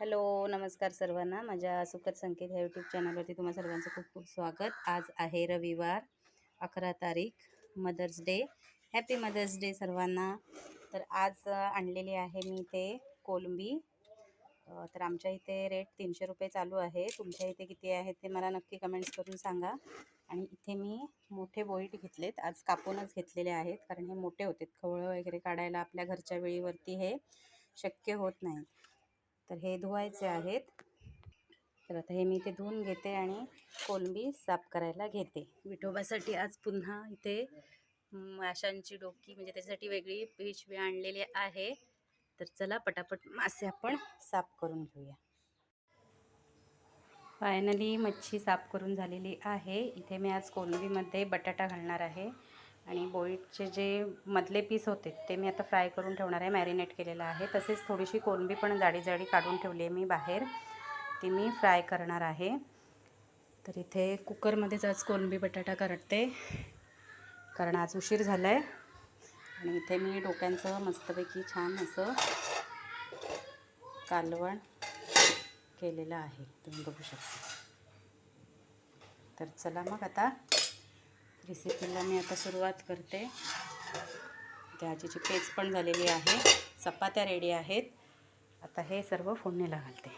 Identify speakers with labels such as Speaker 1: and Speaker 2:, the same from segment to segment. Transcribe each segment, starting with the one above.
Speaker 1: Hello नमस्कार सर्वांना. माझ्या सुखद संकेत ह्या यूट्यूब चॅनलवरती तुम्हा सर्वांचं खूप खूप स्वागत. आज आहे रविवार अकरा तारीख Mother's Day happy Mother's Day सर्वांना. तर आज आणलेली आहे मी इथे कोलंबी. तर आमच्या इथे रेट तीनशे रुपये चालू आहे. तुमच्या इथे किती आहे ते मला नक्की कमेंट्स करून सांगा. आणि इथे मी मोठे बोईट घेतलेत. आज कापूनच घेतलेले आहेत कारण हे मोठे होते खवळं वगैरे काढायला आपल्या घरच्या वेळीवरती हे शक्य होत नाही. तर हे धुवायचे आहेत. तर आता हे मी इथे धुवून घेते आणि कोलंबी साफ करायला घेते. विठोबासाठी आज पुन्हा इथे माशांची डोकी म्हणजे त्याच्यासाठी वेगळी पिशवी आणलेली आहे. तर चला पटापट मासे आपण साफ करून घेऊया. फायनली मच्छी साफ करून झालेली आहे. इथे मी आज कोलंबीमध्ये बटाटा घालणार आहे. आणि बोईटचे जे मधले पीस होते ते मी आता फ्राय करून ठेवणार आहे मॅरिनेट केलेलं आहे. तसेच थोडीशी कोलंबी पण जाडी जाडी काढून ठेवली आहे मी बाहेर. ती मी फ्राय करणार आहे. तर इथे कुकरमध्येच आज कोलंबी बटाटा करते कारण आज उशीर झाला आहे आणि इथे मी डोक्यांचं मस्तपैकी छान असं कालवण केलेलं आहे. तुम्ही बघू शकता. तर चला मग आता रेसिपीला मी आता सुरुवात करते. आजीची पेज पण झालेली आहे. चपात्या रेडी आहेत. आता हे सर्व फोडणीला घालते.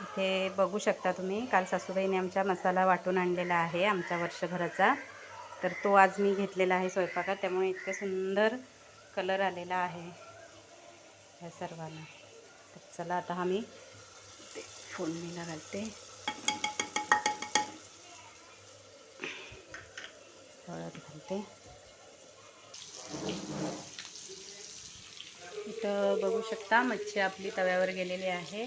Speaker 1: इथे बघू शकता तुम्ही काल सासूबाईने आमच्या मसाला वाटून आणलेला आहे आमच्या वर्षभराचा. तर तो आज मी घेतलेला आहे स्वयंपाकात त्यामुळे इतकं सुंदर कलर आलेला आहे या सर्वांना. तर चला आता आम्ही मी फोडणीला घालते. हळद घालते. इथं बघू शकता मच्छी आपली तव्यावर गेलेली आहे.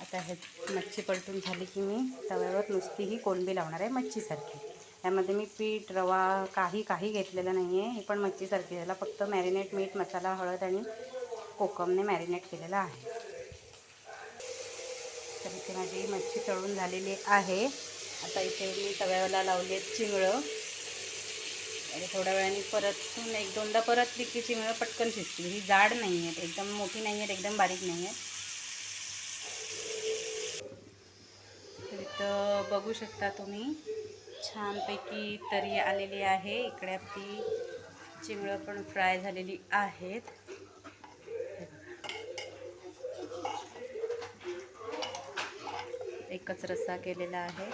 Speaker 1: आता हे मच्छी पलटून झाली की मी तव्यावर नुसती ही कोलंबी लावणार आहे मच्छीसारखी. यामध्ये मी पीठ रवा काही काही घेतलेलं नाही आहे ही पण मच्छीसारखी त्याला फक्त मॅरिनेट मीठ मसाला हळद आणि कोकमने मॅरिनेट केलेलं आहे. तर इथे माझी मच्छी तळून झालेली आहे. आता इथे मी तव्याला लावली आहेत चिंगळं. आणि थोड्या वेळाने परतून एक दोनदा परतली की चिंगळं पटकन शिजतील ही जाड नाही आहेत एकदम मोठी नाही आहेत एकदम बारीक नाही आहेत तर इथं बघू शकता तुम्ही छानपैकी तरी आलेली आहे. इकडे आपली चिंगळं पण फ्राय झालेली आहेत. एकच रस्सा केलेला आहे.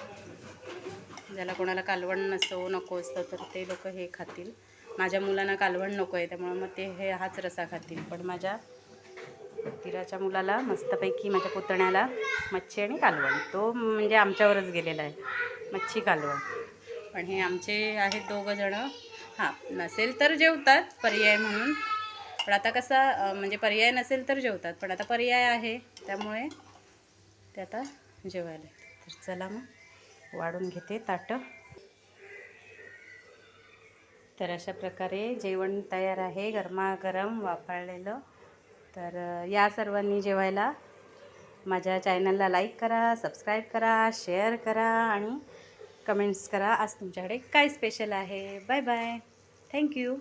Speaker 1: ज्याला कोणाला कालवण नसतो नको असतं तर ते लोक हे खातील. माझ्या मुलांना कालवण नको आहे त्यामुळं मग ते हे हाच रसा खातील. पण माझ्या तिराच्या मुलाला मस्तपैकी माझ्या पुतण्याला मच्छी आणि कालवण. तो म्हणजे आमच्यावरच गेलेला आहे. मच्छी कालवण. पण हे आमचे आहेत दोघं जणं. हां नसेल तर जेवतात पर्याय म्हणून. पण आता कसा म्हणजे पर्याय नसेल तर जेवतात. पण आता पर्याय आहे त्यामुळे ते आता जेवायला तर चला मग. वाढून घेते ताटं. तर अशा प्रकारे जेवण तयार आहे गरमागरम वापरलेलं तर या सर्वांनी जेवायला माझ्या चॅनलला लाईक करा सबस्क्राईब करा शेअर करा आणि कमेंट्स करा. आज तुमच्याकडे काय स्पेशल आहे? Bye bye thank you